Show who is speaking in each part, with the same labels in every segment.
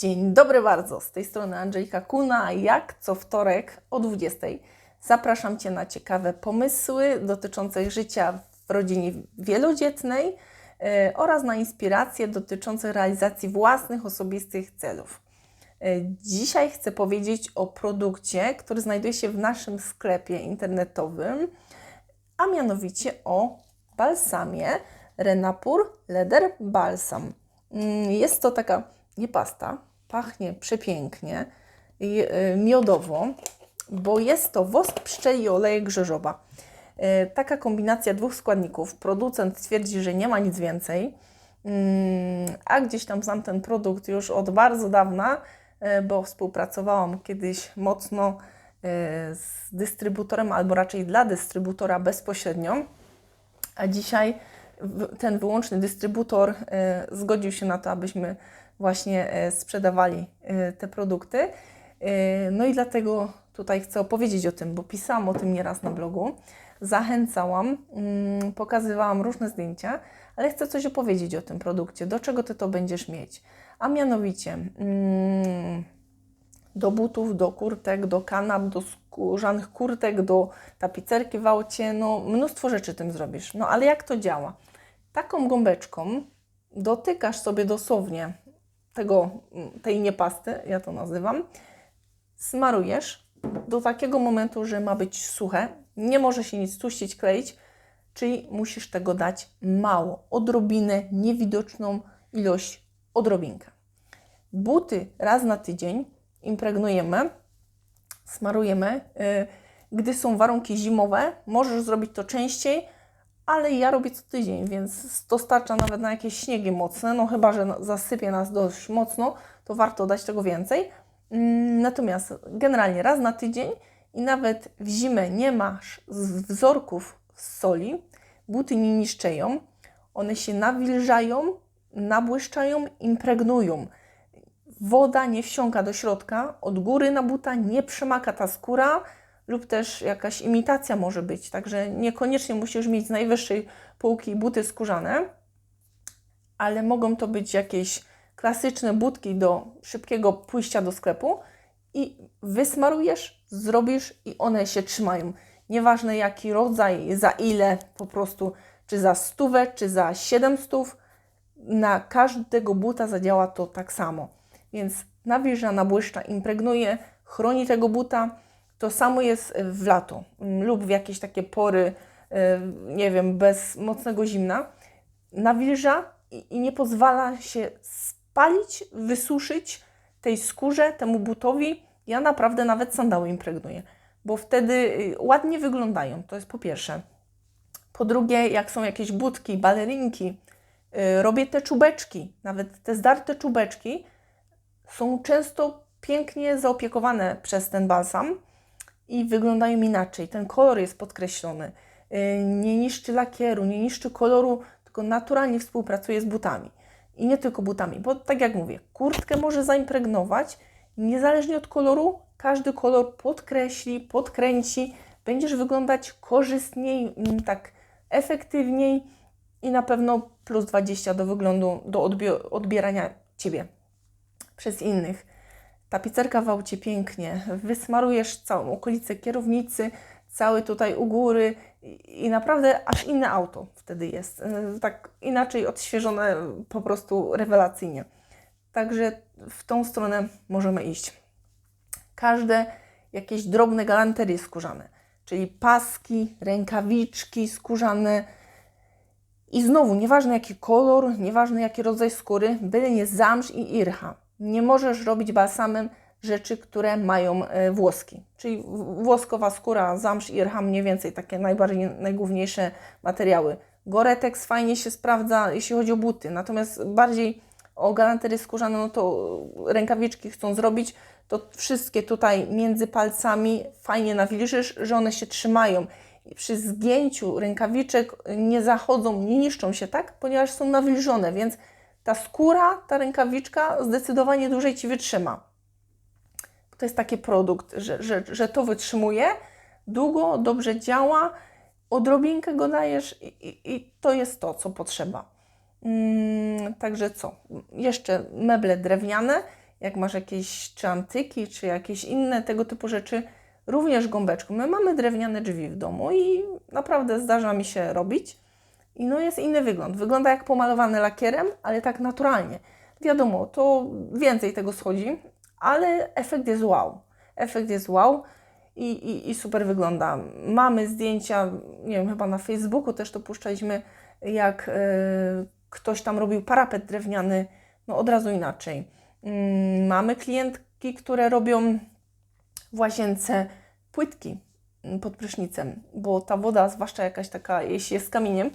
Speaker 1: Dzień dobry bardzo, z tej strony Andrzejka Kuna, jak co wtorek o 20 zapraszam Cię na ciekawe pomysły dotyczące życia w rodzinie wielodzietnej e, oraz na inspiracje dotyczące realizacji własnych osobistych celów. E, Dzisiaj chcę powiedzieć o produkcie, który znajduje się w naszym sklepie internetowym, a mianowicie o balsamie Renapur Leather Balsam. Mm, Jest to taka nie pasta, pachnie przepięknie i y, miodowo, bo jest to wosk pszczeli i olejek grzyżoba. Y, Taka kombinacja dwóch składników. Producent twierdzi, że nie ma nic więcej, Mm, a gdzieś tam znam ten produkt już od bardzo dawna, y, bo współpracowałam kiedyś mocno z dystrybutorem, albo raczej dla dystrybutora bezpośrednio, a dzisiaj ten wyłączny dystrybutor zgodził się na to, abyśmy właśnie e, sprzedawali e, te produkty. E, No i dlatego tutaj chcę opowiedzieć o tym, bo pisałam o tym nieraz na blogu. Zachęcałam, mm, pokazywałam różne zdjęcia, ale chcę coś opowiedzieć o tym produkcie, do czego ty to będziesz mieć. A mianowicie mm, do butów, do kurtek, do kanap, do skórzanych kurtek, do tapicerki w aucie, no mnóstwo rzeczy tym zrobisz. No ale jak to działa? Taką gąbeczką dotykasz sobie dosłownie tego, tej niepasty, ja to nazywam, smarujesz do takiego momentu, że ma być suche, nie może się nic tłuścić, kleić, czyli musisz tego dać mało, odrobinę, niewidoczną ilość, odrobinkę. Buty raz na tydzień impregnujemy, smarujemy. y, Gdy są warunki zimowe, możesz zrobić to częściej, ale ja robię co tydzień, więc to starcza nawet na jakieś śniegi mocne. No chyba, że zasypie nas dość mocno, to warto dać tego więcej. Mm, Natomiast generalnie raz na tydzień i nawet w zimę nie masz wzorków z soli, buty nie niszczeją, one się nawilżają, nabłyszczają, impregnują woda nie wsiąka do środka, od góry na buta nie przemaka ta skóra lub też jakaś imitacja może być, także niekoniecznie musisz mieć z najwyższej półki buty skórzane, ale mogą to być jakieś klasyczne budki do szybkiego pójścia do sklepu i wysmarujesz, zrobisz i one się trzymają. Nieważne jaki rodzaj, za ile po prostu, czy za stówę, czy za 700, na każdego buta zadziała to tak samo. Więc nawilża, nabłyszcza, impregnuje, chroni tego buta. To samo jest w lato mm, lub w jakieś takie pory, e, nie wiem, bez mocnego zimna. Nawilża i, nie pozwala się spalić, wysuszyć tej skórze, temu butowi. Ja naprawdę nawet sandały impregnuję, bo wtedy y, ładnie wyglądają. To jest po pierwsze. Po drugie, jak są jakieś budki, balerinki, y, robię te czubeczki, nawet te zdarte czubeczki są często pięknie zaopiekowane przez ten balsam i wyglądają inaczej. Ten kolor jest podkreślony. Y, Nie niszczy lakieru, nie niszczy koloru, tylko naturalnie współpracuje z butami. I nie tylko butami, bo tak jak mówię, kurtkę może zaimpregnować, niezależnie od koloru, każdy kolor podkreśli, podkręci, będziesz wyglądać korzystniej, mm, tak efektywniej i na pewno plus 20 do wyglądu, do odbierania Ciebie przez innych. Tapicerka w aucie pięknie, wysmarujesz całą okolicę kierownicy, cały tutaj u góry i, naprawdę aż inne auto wtedy jest. Yy, Tak inaczej odświeżone, po prostu rewelacyjnie. Także w tą stronę możemy iść. Każde jakieś drobne galanterie skórzane, czyli paski, rękawiczki skórzane, i znowu, nieważne jaki kolor, nieważne jaki rodzaj skóry, byle nie zamrz i ircha. Nie możesz robić balsamem rzeczy, które mają e, włoski. Czyli włoskowa skóra, zamrz i ircha, mniej więcej takie najbardziej, najgłówniejsze materiały. Goretex fajnie się sprawdza, jeśli chodzi o buty, natomiast bardziej o galanterie skórzane, no to rękawiczki chcą zrobić, to wszystkie tutaj między palcami fajnie nawilżysz, że one się trzymają. I przy zgięciu rękawiczek nie zachodzą, nie niszczą się, tak? Ponieważ są nawilżone, więc ta skóra, ta rękawiczka zdecydowanie dłużej Ci wytrzyma. To jest taki produkt, że, że, że to wytrzymuje, długo, dobrze działa, odrobinkę go dajesz i, i, i to jest to, co potrzeba. Mm, także co? Jeszcze meble drewniane jak masz jakieś czy antyki, czy jakieś inne tego typu rzeczy, również gąbeczką. My mamy drewniane drzwi w domu i naprawdę zdarza mi się robić. I no jest inny wygląd. Wygląda jak pomalowany lakierem, ale tak naturalnie. Wiadomo, to więcej tego schodzi, ale efekt jest wow. Efekt jest wow i, i, i super wygląda. Mamy zdjęcia, nie wiem, chyba na Facebooku też to puszczaliśmy, jak e, ktoś tam robił parapet drewniany, no od razu inaczej. Mm, mamy klientki, które robią w łazience płytki pod prysznicem, bo ta woda, zwłaszcza jakaś taka, jeśli jest z kamieniem,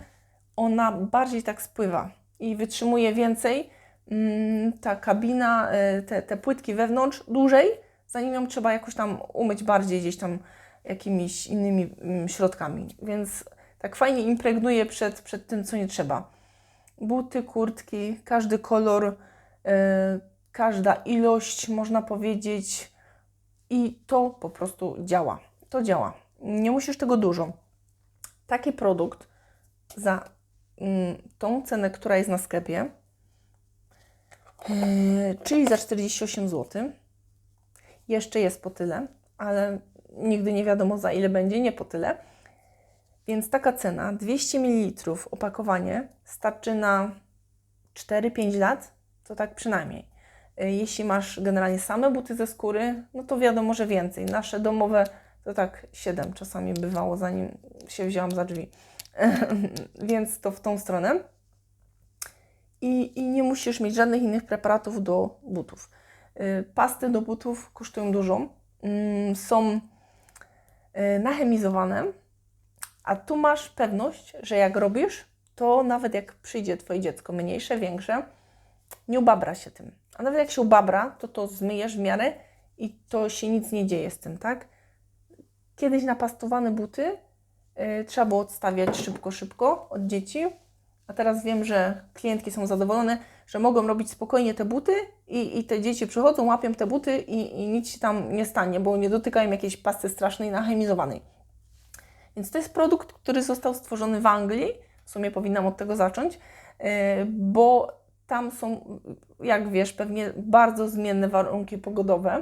Speaker 1: ona bardziej tak spływa i wytrzymuje więcej. Mm, Ta kabina, e, te, te płytki wewnątrz dłużej, zanim ją trzeba jakoś tam umyć bardziej gdzieś tam jakimiś innymi mm, środkami. Więc tak fajnie impregnuje przed, przed tym, co nie trzeba. Buty, kurtki, każdy kolor, e, każda ilość, można powiedzieć, i to po prostu działa. To działa. Nie musisz tego dużo. Taki produkt za tą cenę, która jest na sklepie, yy, czyli za 48 zł. Jeszcze jest po tyle, ale nigdy nie wiadomo za ile będzie, nie po tyle. Więc taka cena, 200 ml opakowanie, starczy na 4-5 lat, to tak przynajmniej. Yy, Jeśli masz generalnie same buty ze skóry, no to wiadomo, że więcej. Nasze domowe to tak 7 czasami bywało, zanim się wzięłam za drzwi. Więc to w tą stronę. I, I nie musisz mieć żadnych innych preparatów do butów. Y, Pasty do butów kosztują dużo. Mm, Są y, nachemizowane, a tu masz pewność, że jak robisz, to nawet jak przyjdzie Twoje dziecko mniejsze, większe, nie ubabra się tym. A nawet jak się ubabra, to to zmyjesz w miarę i to się nic nie dzieje z tym, tak? Kiedyś napastowane buty trzeba było odstawiać szybko, szybko od dzieci, a teraz wiem, że klientki są zadowolone, że mogą robić spokojnie te buty i, i te dzieci przychodzą, łapią te buty i, i nic się tam nie stanie, bo nie dotykają jakiejś pasty strasznej, nachemizowanej. Więc to jest produkt, który został stworzony w Anglii. W sumie powinnam od tego zacząć, yy, bo tam są, jak wiesz, pewnie bardzo zmienne warunki pogodowe.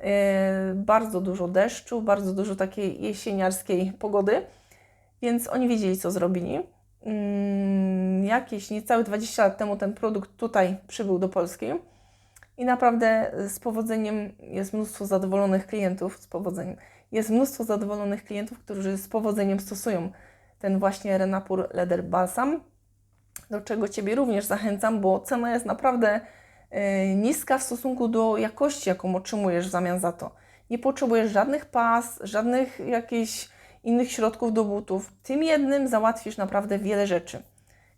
Speaker 1: Yy, bardzo dużo deszczu, bardzo dużo takiej jesieniarskiej pogody, więc oni wiedzieli, co zrobili. Yy, jakieś niecałe 20 lat temu ten produkt tutaj przybył do Polski i naprawdę z powodzeniem jest mnóstwo zadowolonych klientów, z powodzeniem jest mnóstwo zadowolonych klientów, którzy z powodzeniem stosują ten właśnie Renapur Leather Balsam, do czego Ciebie również zachęcam, bo cena jest naprawdę e, niska w stosunku do jakości, jaką otrzymujesz w zamian za to. Nie potrzebujesz żadnych pas, żadnych jakichś innych środków do butów. Tym jednym załatwisz naprawdę wiele rzeczy.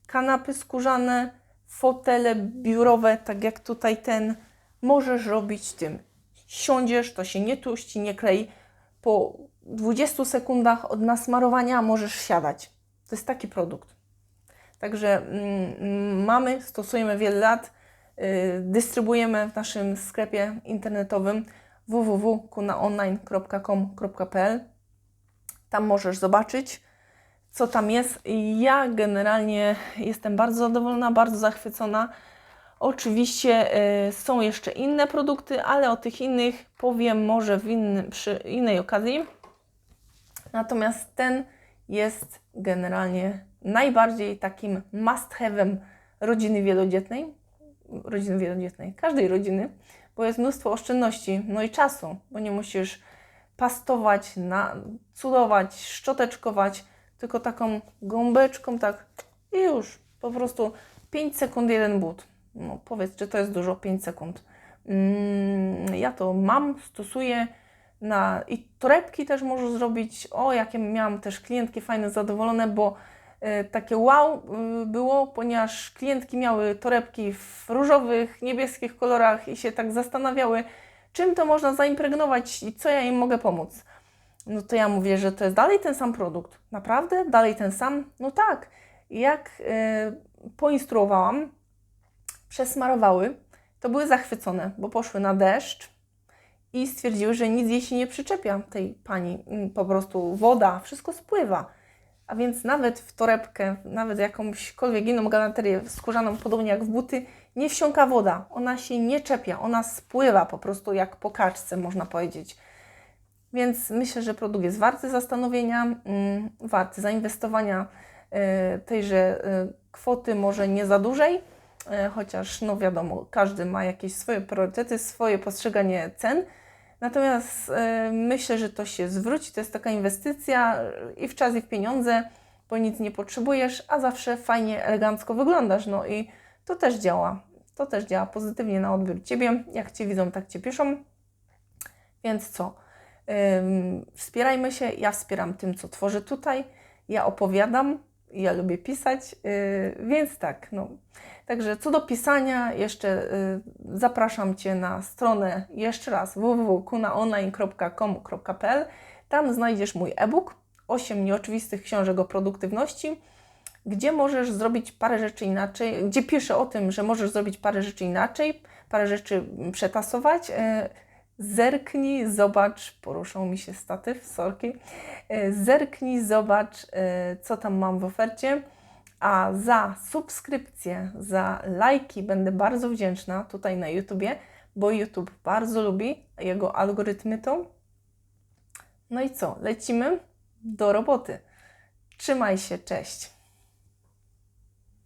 Speaker 1: Kanapy skórzane, fotele biurowe, tak jak tutaj ten, możesz robić tym. Siądziesz, to się nie tuści, nie klei. Po 20 sekundach od nasmarowania możesz siadać. To jest taki produkt. Także mm, mamy, stosujemy wiele lat, yy, dystrybuujemy w naszym sklepie internetowym www.kunaonline.com.pl. Tam możesz zobaczyć, co tam jest. Ja generalnie jestem bardzo zadowolona, bardzo zachwycona. Oczywiście y, są jeszcze inne produkty, ale o tych innych powiem może w innym, przy innej okazji. Natomiast ten jest generalnie najbardziej takim must have'em rodziny wielodzietnej, rodziny wielodzietnej, każdej rodziny, bo jest mnóstwo oszczędności, no i czasu, bo nie musisz pastować, na, cudować, szczoteczkować, tylko taką gąbeczką, tak i już, po prostu 5 sekund jeden but. No powiedz, czy to jest dużo, 5 sekund. Mm, ja to mam, stosuję, na, I torebki też możesz zrobić. O, jakie miałam też klientki fajne, zadowolone, bo y, takie wow y, było, ponieważ klientki miały torebki w różowych, niebieskich kolorach i się tak zastanawiały, czym to można zaimpregnować i co ja im mogę pomóc. No to ja mówię, że to jest dalej ten sam produkt. Naprawdę? Dalej ten sam? No tak. Jak y, poinstruowałam, przesmarowały, to były zachwycone, bo poszły na deszcz, i stwierdziły, że nic jej się nie przyczepia tej pani. Mm, Po prostu woda, wszystko spływa. A więc nawet w torebkę, nawet jakąśkolwiek inną galanterię skórzaną, podobnie jak w buty, nie wsiąka woda, ona się nie czepia, ona spływa po prostu jak po kaczce, można powiedzieć. Więc myślę, że produkt jest warty zastanowienia, mm, warty zainwestowania y, tejże y, kwoty, może nie za dużej, y, chociaż no wiadomo, każdy ma jakieś swoje priorytety, swoje postrzeganie cen. Natomiast myślę, że to się zwróci. To jest taka inwestycja i w czas, i w pieniądze, bo nic nie potrzebujesz, a zawsze fajnie, elegancko wyglądasz. No i to też działa. To też działa pozytywnie na odbiór Ciebie. Jak Cię widzą, tak Cię piszą. Więc co? Wspierajmy się. Ja wspieram tym, co tworzę tutaj. Ja opowiadam. Ja lubię pisać, yy, więc tak. No. Także co do pisania, jeszcze y, zapraszam Cię na stronę jeszcze raz www.kunaonline.com.pl. Tam znajdziesz mój e-book 8 nieoczywistych książek o produktywności, gdzie możesz zrobić parę rzeczy inaczej, gdzie piszę o tym, że możesz zrobić parę rzeczy inaczej, parę rzeczy przetasować. Y, Zerknij, zobacz, poruszał mi się statyw, sorki. Y, Zerknij, zobacz, y, co tam mam w ofercie. A za subskrypcję, za lajki będę bardzo wdzięczna tutaj na YouTubie, bo YouTube bardzo lubi jego algorytmy to. No i co? Lecimy do roboty. Trzymaj się, cześć.